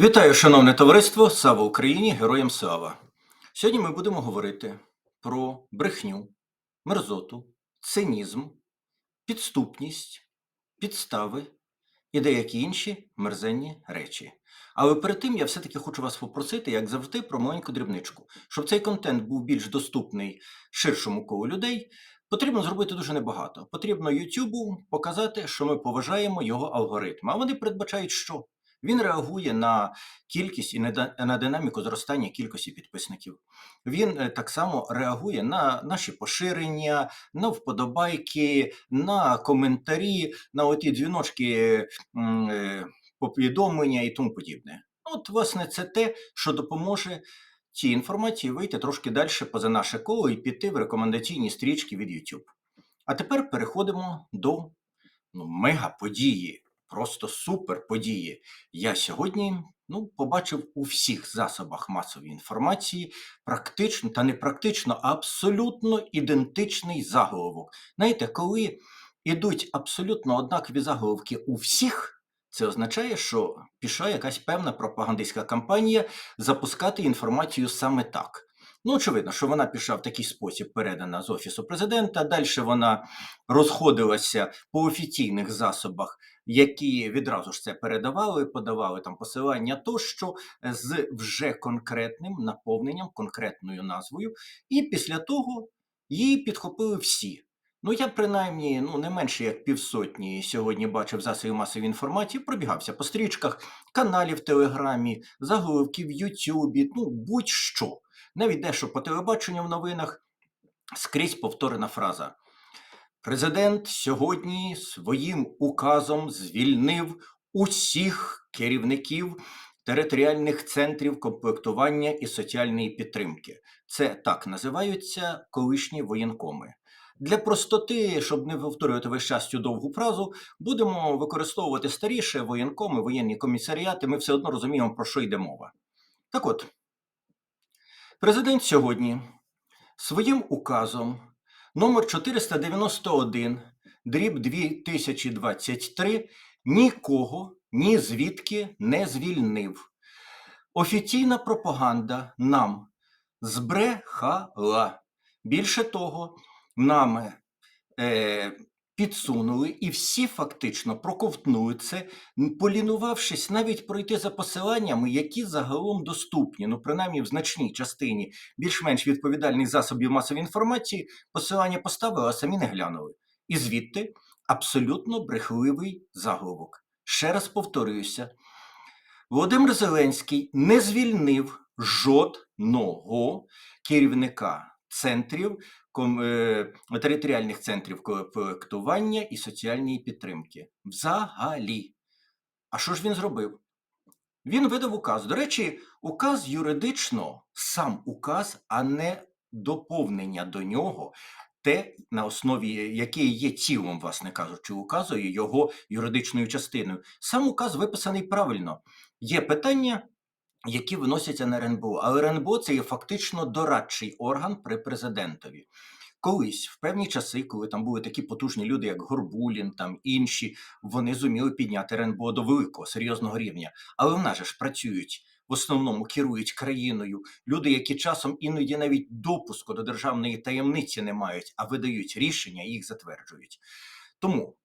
Вітаю, шановне товариство! Слава Україні! Героям слава! Сьогодні ми будемо говорити про брехню, мерзоту, цинізм, підступність, підстави і деякі інші мерзенні речі. Але перед тим я все-таки хочу вас попросити, як завжди, про маленьку дрібничку. Щоб цей контент був більш доступний ширшому колу людей, потрібно зробити дуже небагато. Потрібно Ютубу показати, що ми поважаємо його алгоритм. А вони передбачають, що він реагує на кількість і на динаміку зростання кількості підписників. Він е, так само реагує на наші поширення, на вподобайки, на коментарі, на оті дзвіночки, е, повідомлення і тому подібне. От, власне, це те, що допоможе цій інформації вийти трошки далі поза наше коло і піти в рекомендаційні стрічки від YouTube. А тепер переходимо до ну, мега-події, просто супер події. Я сьогодні ну, побачив у всіх засобах масової інформації практично та не практично, а абсолютно ідентичний заголовок. Знаєте, коли ідуть абсолютно однакові заголовки у всіх, це означає, що пішла якась певна пропагандистська кампанія запускати інформацію саме так. Ну, очевидно, що вона пішла в такий спосіб передана з офісу президента. Далі вона розходилася по офіційних засобах, які відразу ж це передавали, подавали там посилання тощо з вже конкретним наповненням, конкретною назвою. І після того її підхопили всі. Ну, я принаймні ну, не менше як півсотні сьогодні бачив засобів масової інформації, пробігався по стрічках, каналів в Телеграмі, заголовків в Ютубі, ну будь-що. Навіть дещо по телебаченню в новинах скрізь повторена фраза. Президент сьогодні своїм указом звільнив усіх керівників територіальних центрів комплектування і соціальної підтримки. Це так називаються колишні воєнкоми. Для простоти, щоб не повторювати весь час цю довгу фразу, будемо використовувати старіше воєнкоми, воєнні комісаріати. Ми все одно розуміємо, про що йде мова. Так от, президент сьогодні своїм указом номер 491, дріб 2023, нікого ні звідки не звільнив. Офіційна пропаганда нам збрехала. Більше того, нам е, підсунули і всі фактично проковтнули це, полінувавшись навіть пройти за посиланнями, які загалом доступні, ну принаймні в значній частині більш-менш відповідальних засобів масової інформації, посилання поставили, а самі не глянули. І звідти абсолютно брехливий заголовок. Ще раз повторююся: Володимир Зеленський не звільнив жодного керівника центрів е, територіальних центрів комплектування і соціальної підтримки. Взагалі. А що ж він зробив? Він видав указ. До речі, указ юридично, сам указ, а не доповнення до нього, те, на основі яке є тілом, власне кажучи, указу і його юридичною частиною. Сам указ виписаний правильно. Є питання, які виносяться на РНБО, але РНБО це є фактично дорадчий орган при президентові. Колись, в певні часи, коли там були такі потужні люди, як Горбулін, там інші, вони зуміли підняти РНБО до великого серйозного рівня. Але в нас же ж працюють в основному керують країною люди, які часом іноді навіть допуску до державної таємниці не мають, а видають рішення і їх затверджують. Тому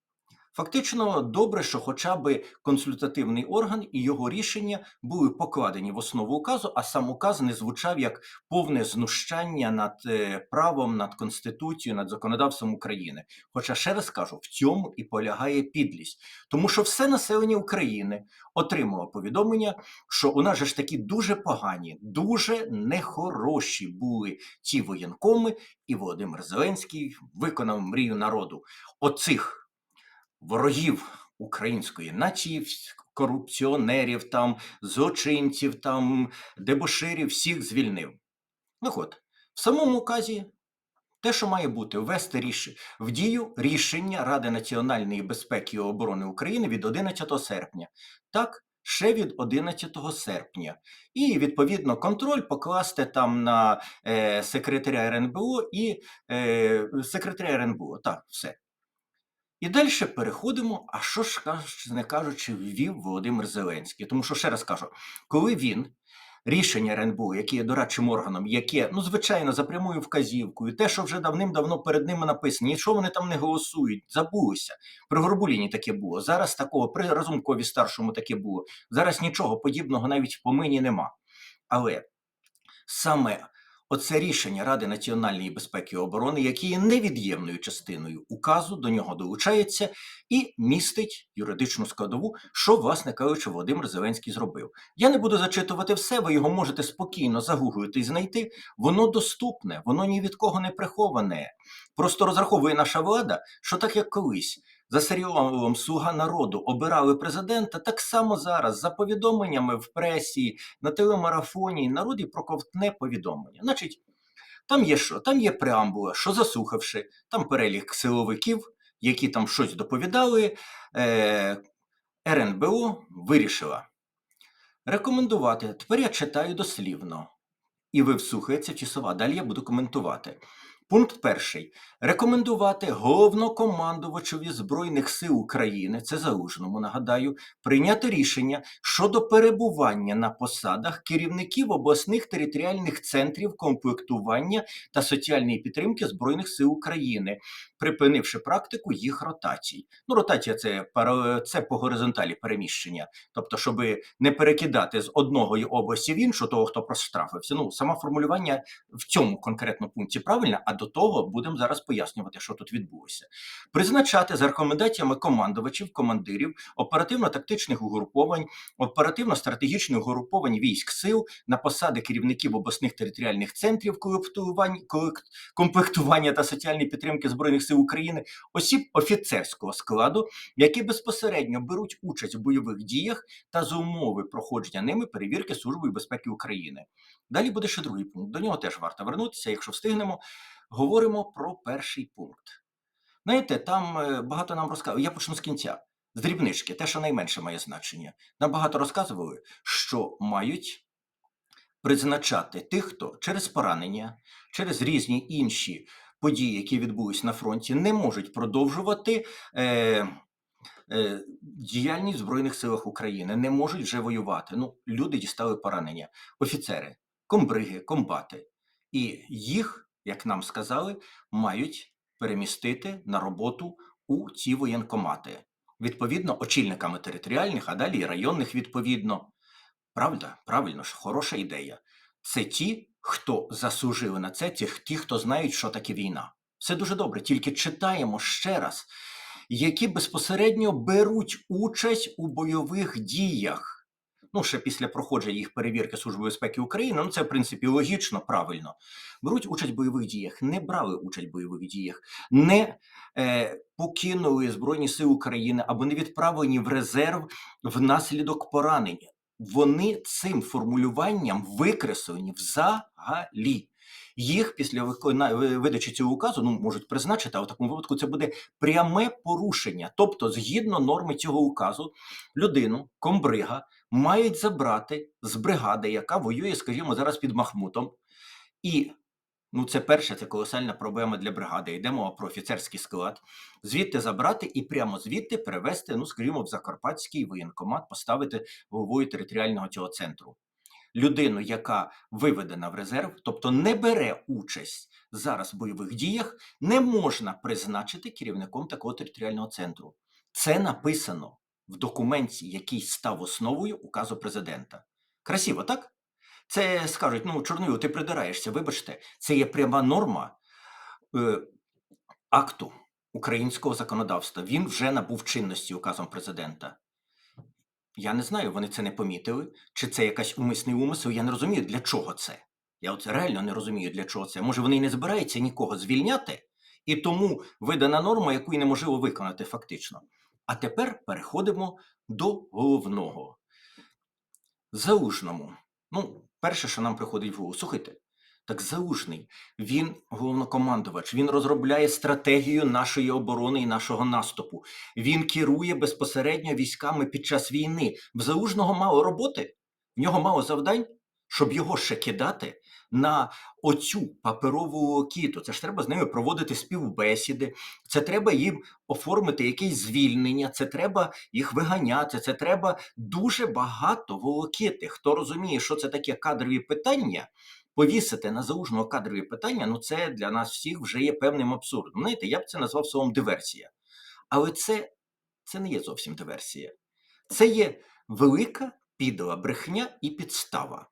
фактично добре, що хоча б консультативний орган і його рішення були покладені в основу указу, а сам указ не звучав як повне знущання над е, правом, над конституцією, над законодавством України. Хоча ще раз кажу, в цьому і полягає підлість, тому що все населення України отримало повідомлення, що у нас же ж такі дуже погані, дуже нехороші були ці воєнкоми, і Володимир Зеленський виконав мрію народу. Оцих ворогів української нації, корупціонерів, там, злочинців, там, дебоширів, всіх звільнив. Ну от, в самому указі те, що має бути, ввести ріш... в дію рішення Ради національної безпеки і оборони України від 11 серпня. Так, ще від 11 серпня. І, відповідно, контроль покласти там на е, секретаря РНБО і е, секретаря РНБО. Так, все. І далі переходимо. А що ж не кажучи, ввів Володимир Зеленський? Тому що ще раз кажу, коли він рішення РНБО, яке є дорадчим органом, яке, ну звичайно, за прямою вказівкою, те, що вже давним-давно перед ними написано, нічого вони там не голосують, забулися. При Горбуліні таке було. Зараз такого при Разумкові старшому таке було. Зараз нічого подібного навіть в помині нема. Але саме оце рішення Ради національної безпеки і оборони, яке є невід'ємною частиною указу, до нього долучається і містить юридичну складову, що, власне кажучи, Володимир Зеленський зробив. Я не буду зачитувати все, ви його можете спокійно загуглити і знайти. Воно доступне, воно ні від кого не приховане. Просто розраховує наша влада, що так як колись. За серіалом Слуга народу обирали президента так само зараз, за повідомленнями в пресі, на телемарафоні, народі проковтне повідомлення. Значить, там є що? Там є преамбула, що заслухавши, там перелік силовиків, які там щось доповідали. Е, РНБО вирішила рекомендувати. Тепер я читаю дослівно. І ви вслухаєте ці. Далі я буду коментувати. Пункт перший. Рекомендувати головнокомандувачеві Збройних сил України, це залужному, нагадаю, прийняти рішення щодо перебування на посадах керівників обласних територіальних центрів комплектування та соціальної підтримки Збройних сил України, припинивши практику їх ротацій. Ну, ротація це, це по горизонталі переміщення, тобто, щоб не перекидати з одного області в іншу того, хто проштрафився. Ну, саме формулювання в цьому конкретно пункті правильно, а до того будемо зараз пояснювати, що тут відбулося. Призначати за рекомендаціями командувачів, командирів, оперативно-тактичних угруповань, оперативно-стратегічних угруповань військ сил на посади керівників обласних територіальних центрів комплектування та соціальної підтримки Збройних сил України, осіб офіцерського складу, які безпосередньо беруть участь в бойових діях та за умови проходження ними перевірки Службою безпеки України. Далі буде ще другий пункт. До нього теж варто вернутися, якщо встигнемо. Говоримо про перший пункт. Знаєте, там е, багато нам розказували. Я почну з кінця. З дрібнички, те, що найменше має значення. Нам багато розказували, що мають призначати тих, хто через поранення, через різні інші події, які відбулись на фронті, не можуть продовжувати. Е, е, Діяльність в Збройних силах України не можуть вже воювати. Ну, люди дістали поранення, офіцери, комбриги, комбати. І їх, як нам сказали, мають перемістити на роботу у ці воєнкомати. Відповідно, очільниками територіальних, а далі і районних відповідно. Правда, правильно ж, хороша ідея. Це ті, хто заслужили на це, ті, хто знають, що таке війна. Все дуже добре, тільки читаємо ще раз, які безпосередньо беруть участь у бойових діях. Ну, ще після проходження їх перевірки Служби безпеки України, ну це в принципі логічно, правильно. Беруть участь в бойових діях, не брали участь в бойових діях, не е, покинули Збройні Сили України або не відправлені в резерв внаслідок поранення. Вони цим формулюванням викреслені взагалі. Їх після видачі цього указу ну, можуть призначити, а в такому випадку це буде пряме порушення. Тобто, згідно норми цього указу, людину, комбрига, мають забрати з бригади, яка воює, скажімо, зараз під Махмутом. І ну, це перше, це колосальна проблема для бригади. Йде мова про офіцерський склад. Звідти забрати і прямо звідти перевести, ну, скажімо, в Закарпатський воєнкомат, поставити головою територіального цього центру. Людину, яка виведена в резерв, тобто не бере участь зараз в бойових діях, не можна призначити керівником такого територіального центру. Це написано в документі, який став основою указу президента. Красиво, так? Це скажуть, ну, Чорною, ти придираєшся, вибачте, це є пряма норма е, акту українського законодавства. Він вже набув чинності указом президента. Я не знаю, вони це не помітили, чи це якась умисний умисел. Я не розумію, для чого це. Я от реально не розумію, для чого це. Може, вони не збираються нікого звільняти, і тому видана норма, яку й неможливо виконати фактично. А тепер переходимо до головного. Залужному. Ну, перше, що нам приходить в голову, слухайте, так залужний, він головнокомандувач, він розробляє стратегію нашої оборони і нашого наступу. Він керує безпосередньо військами під час війни. В залужного мало роботи, в нього мало завдань, щоб його ще кидати на оцю паперову волокіту. Це ж треба з ними проводити співбесіди, це треба їм оформити якесь звільнення, це треба їх виганяти, це треба дуже багато волокіти. Хто розуміє, що це таке кадрові питання, повісити на залужного кадрові питання, ну це для нас всіх вже є певним абсурдом. Знаєте, я б це назвав словом диверсія. Але це, це не є зовсім диверсія. Це є велика підла брехня і підстава.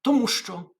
Тому що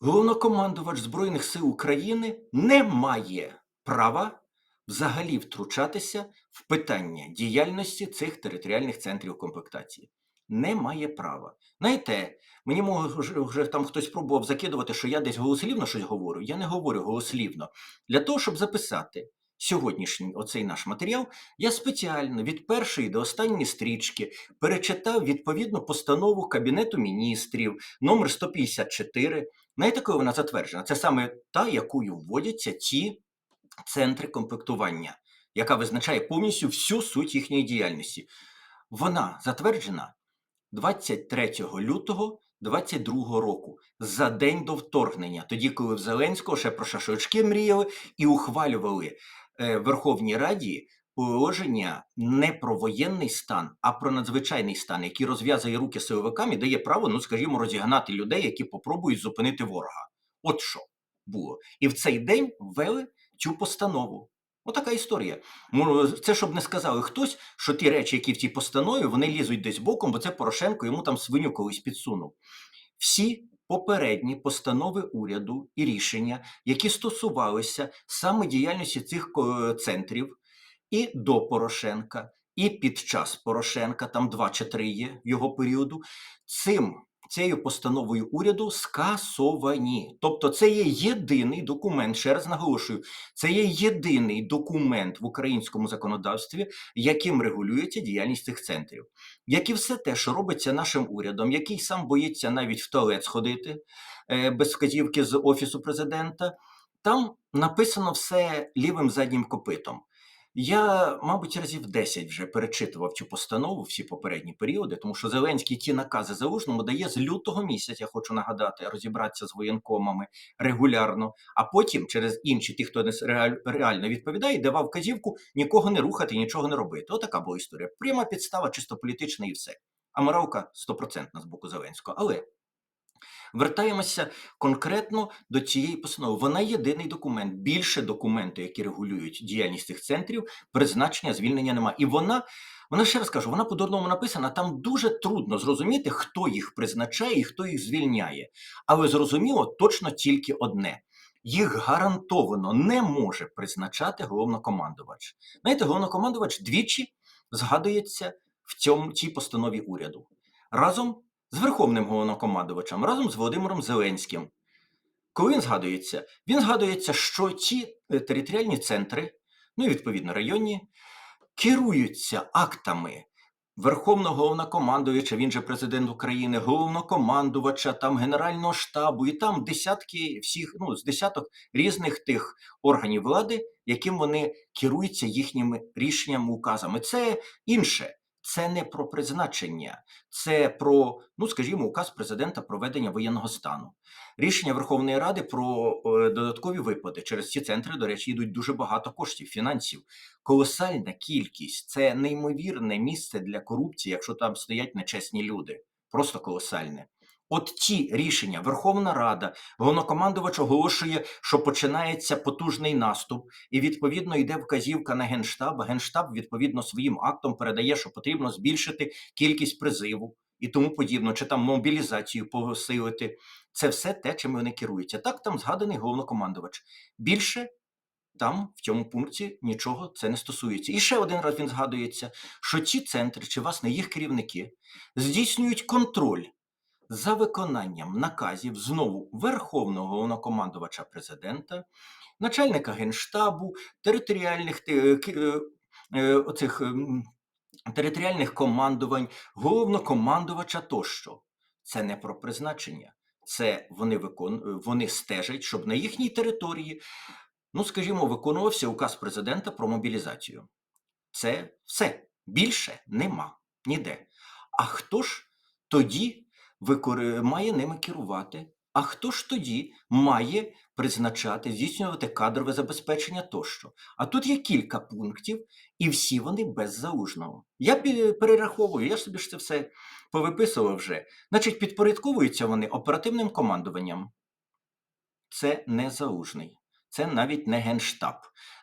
головнокомандувач Збройних сил України не має права взагалі втручатися в питання діяльності цих територіальних центрів комплектації. Не має права. Знаєте, мені вже, вже там хтось пробував закидувати, що я десь голослівно щось говорю. Я не говорю голослівно. Для того, щоб записати сьогоднішній оцей наш матеріал, я спеціально від першої до останньої стрічки перечитав відповідну постанову Кабінету міністрів номер 154. Знаєте, коли вона затверджена? Це саме та, якою вводяться ті центри комплектування, яка визначає повністю всю суть їхньої діяльності. Вона затверджена 23 лютого 22 року, за день до вторгнення, тоді, коли в Зеленського ще про шашочки мріяли і ухвалювали е, в Верховній Раді положення не про воєнний стан, а про надзвичайний стан, який розв'язує руки силовикам і дає право, ну скажімо, розігнати людей, які попробують зупинити ворога. От що було. І в цей день ввели цю постанову. Отака історія. Це щоб не сказали хтось, що ті речі, які в цій постанові, вони лізуть десь боком, бо це Порошенко йому там свиню колись підсунув. Всі попередні постанови уряду і рішення, які стосувалися саме діяльності цих центрів, і до Порошенка, і під час Порошенка, там два чи три є його періоду, цим. Цією постановою уряду скасовані. Тобто, це є єдиний документ, ще раз наголошую, це є єдиний документ в українському законодавстві, яким регулюється діяльність цих центрів. Як і все те, що робиться нашим урядом, який сам боїться навіть в туалет сходити е, без вказівки з офісу президента, там написано все лівим заднім копитом. Я, мабуть, разів 10 вже перечитував цю постанову всі попередні періоди, тому що Зеленський ті накази залужному дає з лютого місяця, хочу нагадати, розібратися з воєнкомами регулярно, а потім через інші, ті, хто не реально відповідає, давав вказівку нікого не рухати, нічого не робити. Отака була історія. Пряма підстава, чисто політична і все. А моралка стопроцентна з боку Зеленського. Але Вертаємося конкретно до цієї постанови. Вона єдиний документ. Більше документів, які регулюють діяльність цих центрів, призначення, звільнення немає. І вона, вона ще раз кажу, вона по-дурному написана. Там дуже трудно зрозуміти, хто їх призначає і хто їх звільняє. Але зрозуміло точно тільки одне. Їх гарантовано не може призначати головнокомандувач. Знаєте, головнокомандувач двічі згадується в цьому цій постанові уряду разом з Верховним головнокомандувачем, разом з Володимиром Зеленським. Коли він згадується? Він згадується, що ці е, територіальні центри, ну і відповідно районні, керуються актами Верховного головнокомандувача, він же президент України, головнокомандувача, там Генерального штабу, і там десятки всіх, ну, з десяток різних тих органів влади, яким вони керуються їхніми рішеннями, указами. Це інше. Це не про призначення, це про, ну скажімо, указ президента про ведення воєнного стану. Рішення Верховної Ради про додаткові виплати. Через ці центри, до речі, йдуть дуже багато коштів, фінансів. Колосальна кількість. Це неймовірне місце для корупції, якщо там стоять нечесні люди. Просто колосальне. От ті рішення Верховна Рада, головнокомандувач оголошує, що починається потужний наступ, і відповідно йде вказівка на генштаб. Генштаб відповідно своїм актом передає, що потрібно збільшити кількість призиву і тому подібно, чи там мобілізацію посилити. Це все те, чим вони керуються. Так там згаданий головнокомандувач. Більше там в цьому пункті нічого це не стосується. І ще один раз він згадується, що ці центри, чи власне їх керівники, здійснюють контроль за виконанням наказів знову Верховного головнокомандувача президента, начальника генштабу, територіальних те- ки- е, е, оцих ем, територіальних командувань, головнокомандувача тощо. Це не про призначення. Це вони викон... вони стежать, щоб на їхній території, ну скажімо, виконувався указ президента про мобілізацію. Це все. Більше нема ніде. А хто ж тоді викори- має ними керувати? А хто ж тоді має призначати, здійснювати кадрове забезпечення тощо? А тут є кілька пунктів, і всі вони без заужного. Я перераховую, я собі ж це все повиписував вже. Значить, підпорядковуються вони оперативним командуванням. Це не заужний. Це навіть не генштаб.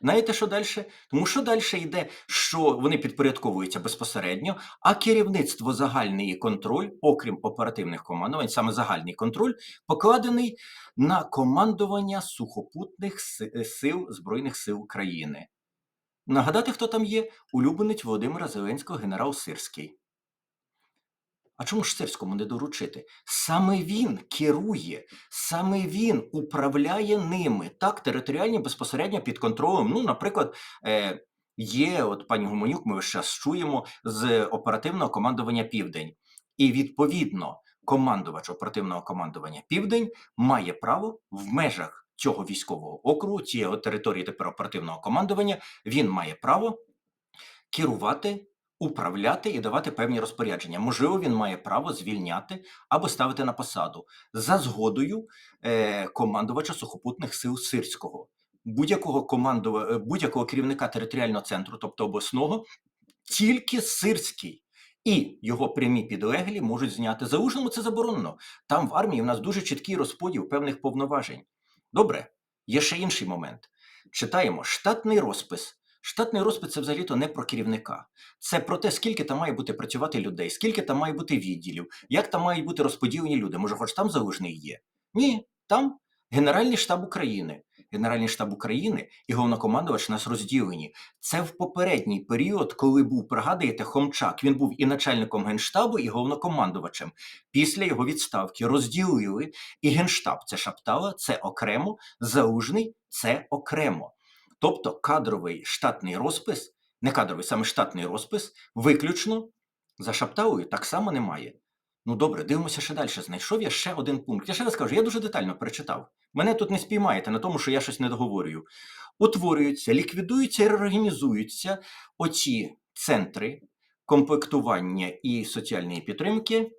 Знаєте, що далі? Тому що далі йде, що вони підпорядковуються безпосередньо, а керівництво загальний контроль, окрім оперативних командувань, саме загальний контроль, покладений на командування сухопутних е, сил Збройних сил України. Нагадати, хто там є? Улюбленець Володимира Зеленського генерал Сирський. А чому ж Сирському не доручити? Саме він керує, саме він управляє ними. Так, територіальні безпосередньо під контролем. Ну, наприклад, е, є, от пані Гомонюк, ми час чуємо з оперативного командування Південь. І відповідно, командувач оперативного командування Південь має право в межах цього військового округу, цієї території тепер оперативного командування, він має право керувати управляти і давати певні розпорядження. Можливо, він має право звільняти або ставити на посаду за згодою е, командувача сухопутних сил Сирського, будь-якого командува... е, будь-якого керівника територіального центру, тобто обласного, тільки Сирський. І його прямі підлеглі можуть зняти заужному. Це заборонено. Там в армії в нас дуже чіткий розподіл певних повноважень. Добре, є ще інший момент. Читаємо штатний розпис. Штатний розпис це взагалі-то не про керівника. Це про те, скільки там має бути працювати людей, скільки там має бути відділів, як там мають бути розподілені люди. Може, хоч там залужний є? Ні, там Генеральний штаб України. Генеральний штаб України і головнокомандувач нас розділені. Це в попередній період, коли був, пригадуєте, Хомчак. Він був і начальником генштабу, і головнокомандувачем. Після його відставки розділили і генштаб це шаптала, це окремо, залужний це окремо. Тобто кадровий штатний розпис, не кадровий, саме штатний розпис, виключно за Шапталою так само немає. Ну добре, дивимося ще далі. Знайшов я ще один пункт. Я ще раз кажу, я дуже детально перечитав. Мене тут не спіймаєте на тому, що я щось не договорюю. Утворюються, ліквідуються і реорганізуються оці центри комплектування і соціальної підтримки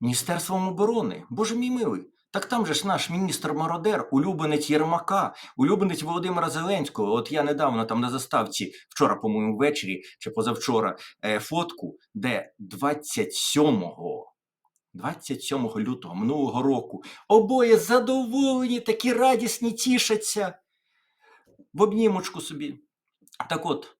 Міністерством оборони. Боже мій милий. Так там же ж наш міністр Мародер, улюбленець Єрмака, улюбленець Володимира Зеленського. От я недавно там на заставці, вчора, по-моєму, ввечері чи позавчора, е, фотку, де 27-го, 27 лютого минулого року обоє задоволені, такі радісні, тішаться в обнімочку собі. Так от,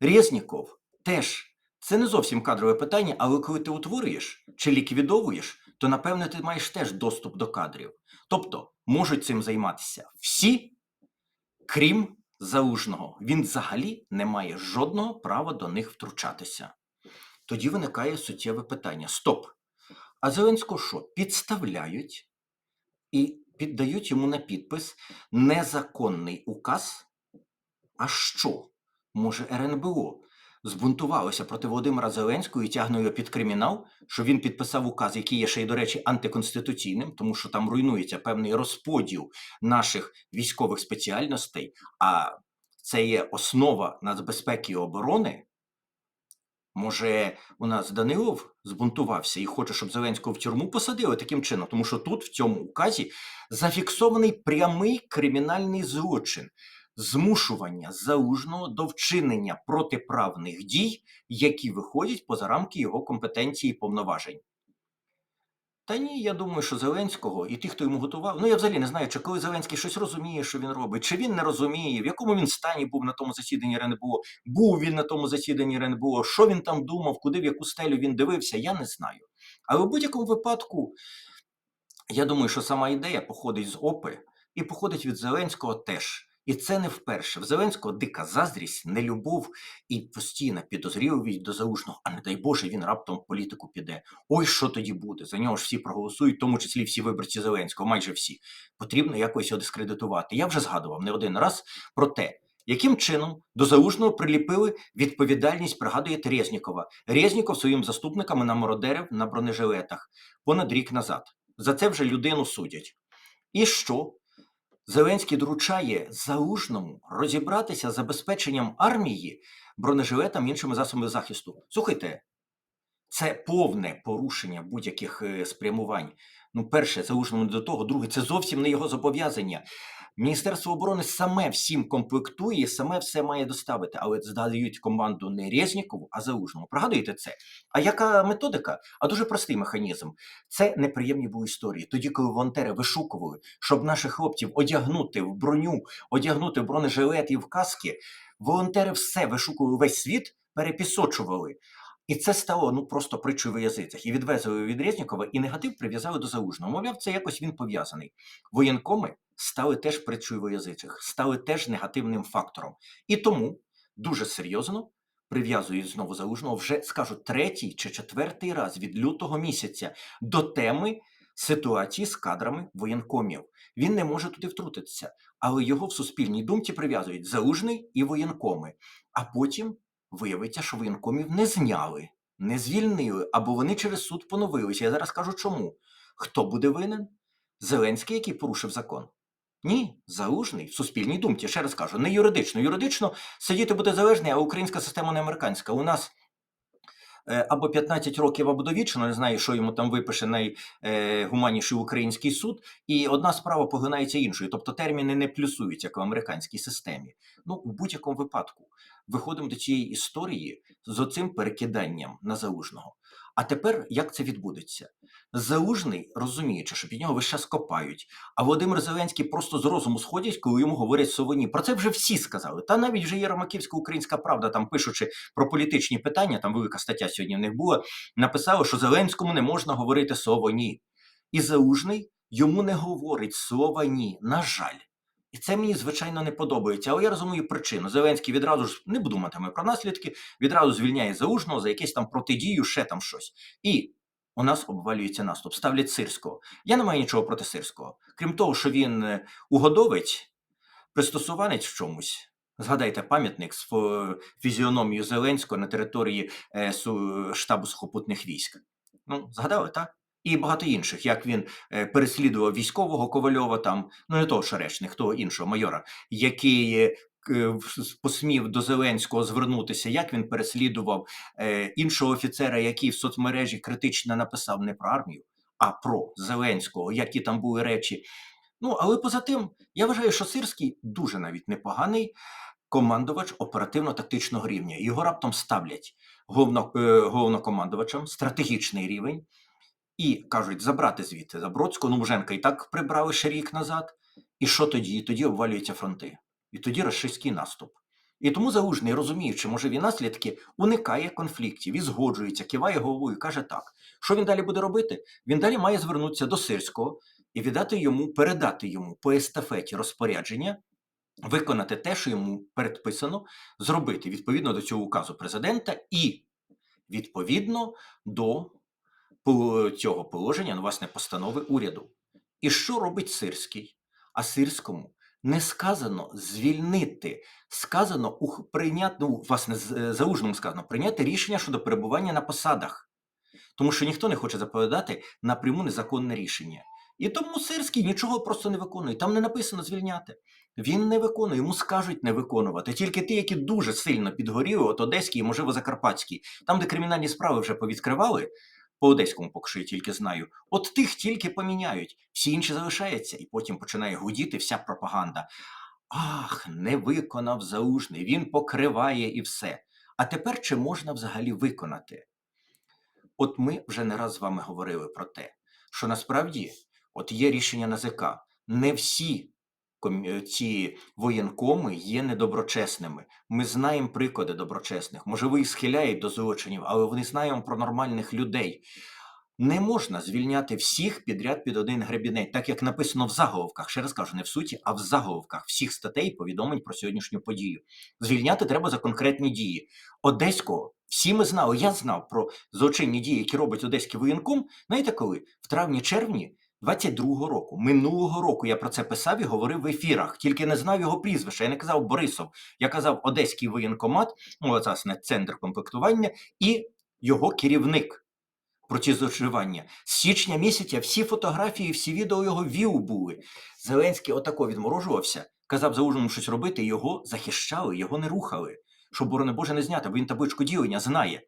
Резніков теж це не зовсім кадрове питання, але коли ти утворюєш чи ліквідовуєш, то напевне ти маєш теж доступ до кадрів. Тобто можуть цим займатися всі, крім залужного. Він взагалі не має жодного права до них втручатися. Тоді виникає суттєве питання: стоп! А Зеленського що? Підставляють і піддають йому на підпис незаконний указ. А що? Може, РНБО збунтувалося проти Володимира Зеленського і тягне його під кримінал, що він підписав указ, який є ще й, до речі, антиконституційним, тому що там руйнується певний розподіл наших військових спеціальностей, а це є основа нацбезпеки і оборони. Може, у нас Данилов збунтувався і хоче, щоб Зеленського в тюрму посадили таким чином, тому що тут, в цьому указі, зафіксований прямий кримінальний злочин змушування залужного до вчинення протиправних дій, які виходять поза рамки його компетенції і повноважень. Та ні, я думаю, що Зеленського і ті, хто йому готував, ну я взагалі не знаю, чи коли Зеленський щось розуміє, що він робить, чи він не розуміє, в якому він стані був на тому засіданні РНБО, був він на тому засіданні РНБО, що він там думав, куди в яку стелю він дивився, я не знаю. Але в будь-якому випадку, я думаю, що сама ідея походить з ОПИ і походить від Зеленського теж. І це не вперше. В Зеленського дика заздрість, нелюбов і постійна підозріливість до залужного. А не дай Боже, він раптом в політику піде. Ой, що тоді буде? За нього ж всі проголосують, в тому числі всі виборці Зеленського, майже всі. Потрібно якось його дискредитувати. Я вже згадував не один раз про те, яким чином до залужного приліпили відповідальність, пригадуєте Резнікова. Резніков своїм заступниками намородерив на бронежилетах понад рік назад. За це вже людину судять. І що? Зеленський доручає залужному розібратися з забезпеченням армії бронежилетом іншими засобами захисту. Слухайте, Це повне порушення будь-яких е, спрямувань. Ну, перше, заужному не до того, друге, це зовсім не його зобов'язання. Міністерство оборони саме всім комплектує, саме все має доставити, але здають команду не Резнікову, а Залужному. Пригадуєте це? А яка методика? А дуже простий механізм. Це неприємні були історії. Тоді, коли волонтери вишукували, щоб наших хлопців одягнути в броню, одягнути в бронежилет і в каски, волонтери все вишукували весь світ, перепісочували. І це стало ну просто притчою в язицях. І відвезли від Резнікова, і негатив прив'язали до Залужного. Мовляв, це якось він пов'язаний. Воєнкоми стали теж притчою в язицях, стали теж негативним фактором. І тому дуже серйозно прив'язують знову Залужного вже скажу третій чи четвертий раз від лютого місяця до теми ситуації з кадрами воєнкомів. Він не може туди втрутитися, але його в суспільній думці прив'язують залужний і воєнкоми. А потім виявиться, що воєнкомів не зняли, не звільнили, або вони через суд поновилися. Я зараз кажу чому. Хто буде винен? Зеленський, який порушив закон. Ні, залужний в суспільній думці. Ще раз кажу, не юридично. Юридично сидіти буде залежний, а українська система не американська. У нас е, або 15 років, або довічно, не знаю, що йому там випише найгуманніший український суд, і одна справа поглинається іншою. Тобто терміни не плюсуються, як в американській системі. Ну, у будь-якому випадку виходимо до цієї історії з оцим перекиданням на залужного. А тепер як це відбудеться? Залужний, розуміючи, що під нього весь час копають, а Володимир Зеленський просто з розуму сходять, коли йому говорять совині. Про це вже всі сказали. Та навіть вже є українська правда, там пишучи про політичні питання, там велика стаття сьогодні в них була, написали, що Зеленському не можна говорити слово ні. І Залужний йому не говорить слова ні. На жаль. І це мені, звичайно, не подобається. Але я розумію причину. Зеленський відразу ж не буду матиме про наслідки, відразу звільняє Залужного за якесь там протидію, ще там щось. І у нас обвалюється наступ, ставлять сирського. Я не маю нічого проти сирського. Крім того, що він е, угодовець, пристосуванець в чомусь. Згадайте пам'ятник з фізіономією Зеленського на території е, штабу сухопутних військ. Ну, згадали, так? І багато інших, як він е, переслідував військового Ковальова, там, ну не того Шеречник, того іншого майора, який е, с- посмів до Зеленського звернутися, як він переслідував е, іншого офіцера, який в соцмережі критично написав не про армію, а про Зеленського, які там були речі. Ну, але поза тим, я вважаю, що Сирський дуже навіть непоганий командувач оперативно-тактичного рівня. Його раптом ставлять головно, е, головнокомандувачем, стратегічний рівень, і кажуть, забрати звідти Забродського, ну Муженка і так прибрали ще рік назад. І що тоді? Тоді обвалюються фронти. І тоді рашистський наступ. І тому Залужний, розуміючи можливі наслідки, уникає конфліктів і згоджується, киває головою каже так. Що він далі буде робити? Він далі має звернутися до Сирського і віддати йому, передати йому по естафеті розпорядження, виконати те, що йому передписано, зробити відповідно до цього указу президента і відповідно до цього положення, ну, власне, постанови уряду. І що робить Сирський? А Сирському не сказано звільнити, сказано ух- прийняти, ну, власне, е, Залужному сказано, прийняти рішення щодо перебування на посадах. Тому що ніхто не хоче заповідати напряму незаконне рішення. І тому Сирський нічого просто не виконує. Там не написано звільняти. Він не виконує, йому скажуть не виконувати. Тільки ті, які дуже сильно підгоріли, от Одеський, і, можливо, Закарпатський, там, де кримінальні справи вже повідкривали, по Одеському поки я тільки знаю, от тих тільки поміняють, всі інші залишаються, і потім починає гудіти вся пропаганда. Ах, не виконав залужний, він покриває і все. А тепер чи можна взагалі виконати? От ми вже не раз з вами говорили про те, що насправді от є рішення НАЗК. Не всі ці воєнкоми є недоброчесними. Ми знаємо приклади доброчесних. Можливо, їх схиляють до злочинів, але вони знаємо про нормальних людей. Не можна звільняти всіх підряд під один гребінець, так як написано в заголовках. Ще раз кажу, не в суті, а в заголовках всіх статей повідомлень про сьогоднішню подію. Звільняти треба за конкретні дії. Одеського всі ми знали. Я знав про злочинні дії, які робить одеський воєнком. Знаєте коли? В травні-червні 22-го року. Минулого року я про це писав і говорив в ефірах, тільки не знав його прізвища. Я не казав Борисов, я казав Одеський воєнкомат, ну, власне, центр комплектування, і його керівник про ці зловживання. З січня місяця всі фотографії, всі відео його вів були. Зеленський отако відморожувався, казав Залужному щось робити, його захищали, його не рухали. Щоб, борони Боже, не зняти, бо він табличку ділення знає.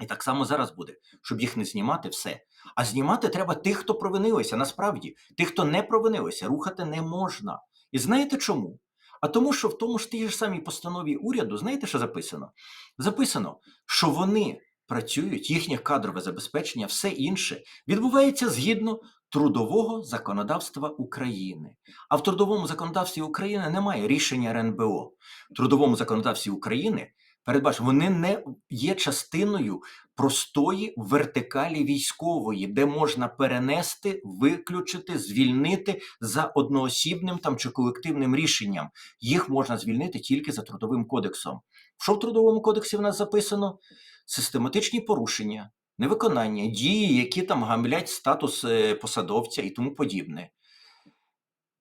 І так само зараз буде, щоб їх не знімати все. А знімати треба тих, хто провинилися. Насправді, тих, хто не провинилися, рухати не можна. І знаєте чому? А тому, що в тому ж тій ж самій постанові уряду, знаєте, що записано? Записано, що вони працюють, їхнє кадрове забезпечення, все інше відбувається згідно трудового законодавства України. А в трудовому законодавстві України немає рішення РНБО. В трудовому законодавстві України передбачено, вони не є частиною простої вертикалі військової, де можна перенести, виключити, звільнити за одноосібним там чи колективним рішенням. Їх можна звільнити тільки за трудовим кодексом. Що в трудовому кодексі в нас записано? Систематичні порушення, невиконання, дії, які там гамлять статус е, посадовця і тому подібне.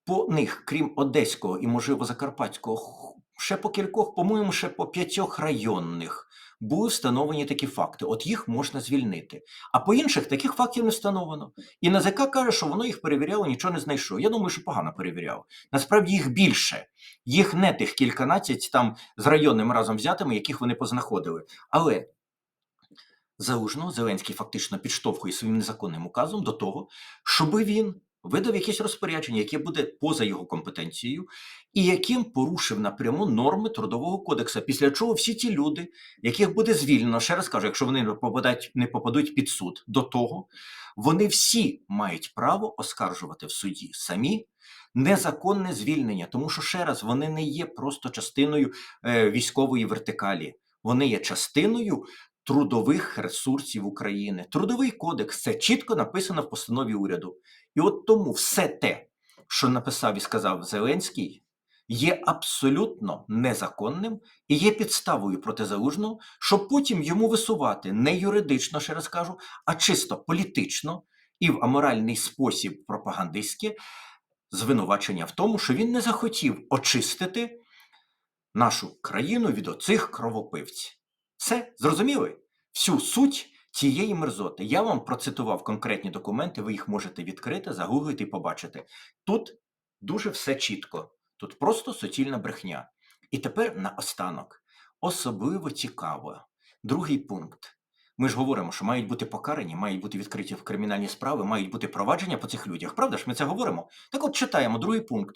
По них, крім Одеського і, можливо, Закарпатського, ще по кількох, по-моєму, ще по п'ятьох районних були встановлені такі факти. От їх можна звільнити. А по інших таких фактів не встановлено. І НАЗК каже, що воно їх перевіряло, нічого не знайшло. Я думаю, що погано перевіряло. Насправді їх більше. Їх не тих кільканадцять там з районним разом взятими, яких вони познаходили. Але Залужного Зеленський фактично підштовхує своїм незаконним указом до того, щоби він видав якесь розпорядження, яке буде поза його компетенцією, і яким порушив напряму норми трудового кодексу. Після чого всі ті люди, яких буде звільнено, ще раз кажу, якщо вони не попадуть, не попадуть під суд до того, вони всі мають право оскаржувати в суді самі незаконне звільнення, тому що ще раз вони не є просто частиною е, військової вертикалі, вони є частиною трудових ресурсів України. Трудовий кодекс це чітко написано в постанові уряду. І от тому все те, що написав і сказав Зеленський, є абсолютно незаконним і є підставою проти залужного, щоб потім йому висувати не юридично, ще раз кажу, а чисто політично і в аморальний спосіб пропагандистське звинувачення в тому, що він не захотів очистити нашу країну від оцих кровопивців. Все, зрозуміли? Всю суть цієї мерзоти. Я вам процитував конкретні документи, ви їх можете відкрити, загуглити і побачити. Тут дуже все чітко, тут просто суцільна брехня. І тепер наостанок. Особливо цікаво. Другий пункт. Ми ж говоримо, що мають бути покарані, мають бути відкриті в кримінальні справи, мають бути провадження по цих людях. Правда ж, ми це говоримо? Так от читаємо другий пункт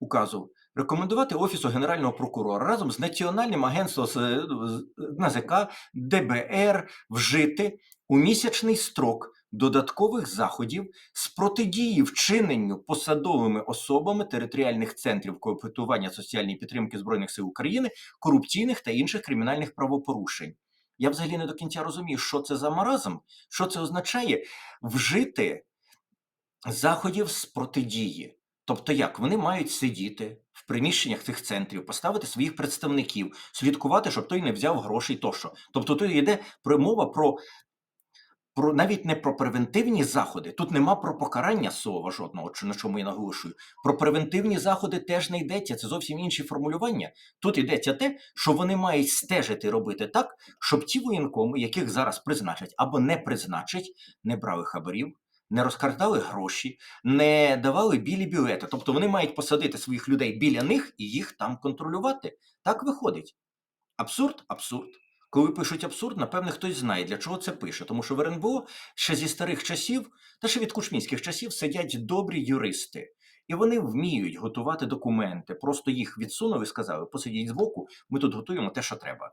указу. Рекомендувати Офісу Генерального прокурора разом з Національним агентством НАЗК ДБР вжити у місячний строк додаткових заходів з протидії вчиненню посадовими особами територіальних центрів кооперування соціальної підтримки Збройних сил України корупційних та інших кримінальних правопорушень. Я взагалі не до кінця розумію, що це за маразм, що це означає вжити заходів з протидії. Тобто як вони мають сидіти в приміщеннях цих центрів, поставити своїх представників, слідкувати, щоб той не взяв грошей тощо. Тобто тут йде мова про, про навіть не про превентивні заходи. Тут нема про покарання слова жодного, на чому я наголошую. Про превентивні заходи теж не йдеться. Це зовсім інші формулювання. Тут йдеться те, що вони мають стежити робити так, щоб ті воєнкоми, яких зараз призначать або не призначать, не брали хабарів. Не розкрадали гроші, не давали білі білети. Тобто вони мають посадити своїх людей біля них і їх там контролювати. Так виходить. Абсурд, абсурд. Коли пишуть абсурд, напевне, хтось знає, для чого це пише. Тому що в РНБО ще зі старих часів, та ще від кучмінських часів сидять добрі юристи. І вони вміють готувати документи. Просто їх відсунули і сказали: посидіть збоку, ми тут готуємо те, що треба.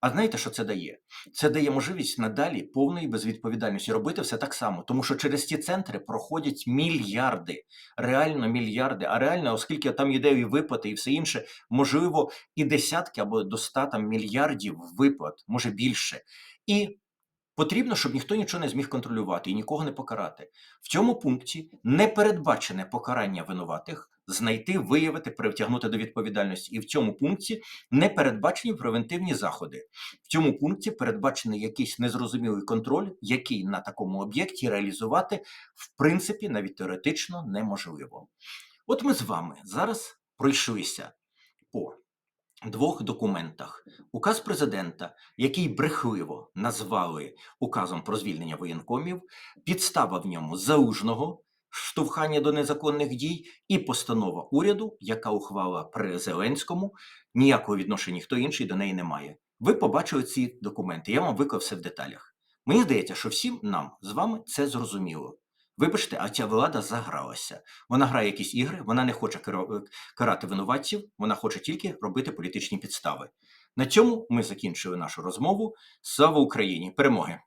А знаєте, що це дає? Це дає можливість надалі повної безвідповідальності робити все так само, тому що через ці центри проходять мільярди, реально мільярди. А реально, оскільки там йде і виплати, і все інше, можливо, і десятки або до ста там мільярдів виплат, може більше. І потрібно, щоб ніхто нічого не зміг контролювати і нікого не покарати. В цьому пункті не передбачене покарання винуватих, знайти, виявити, притягнути до відповідальності. І в цьому пункті не передбачені превентивні заходи. В цьому пункті передбачений якийсь незрозумілий контроль, який на такому об'єкті реалізувати в принципі навіть теоретично неможливо. От ми з вами зараз пройшлися по двох документах. Указ президента, який брехливо назвали указом про звільнення воєнкомів, підстава в ньому залужного. Штовхання до незаконних дій і постанова уряду, яка ухвала при Зеленському, ніякого відношення ніхто інший до неї не має. Ви побачили ці документи, я вам виклав все в деталях. Мені здається, що всім нам з вами це зрозуміло. Вибачте, а ця влада загралася. Вона грає якісь ігри, вона не хоче карати винуватців, вона хоче тільки робити політичні підстави. На цьому ми закінчили нашу розмову. Слава Україні! Перемоги!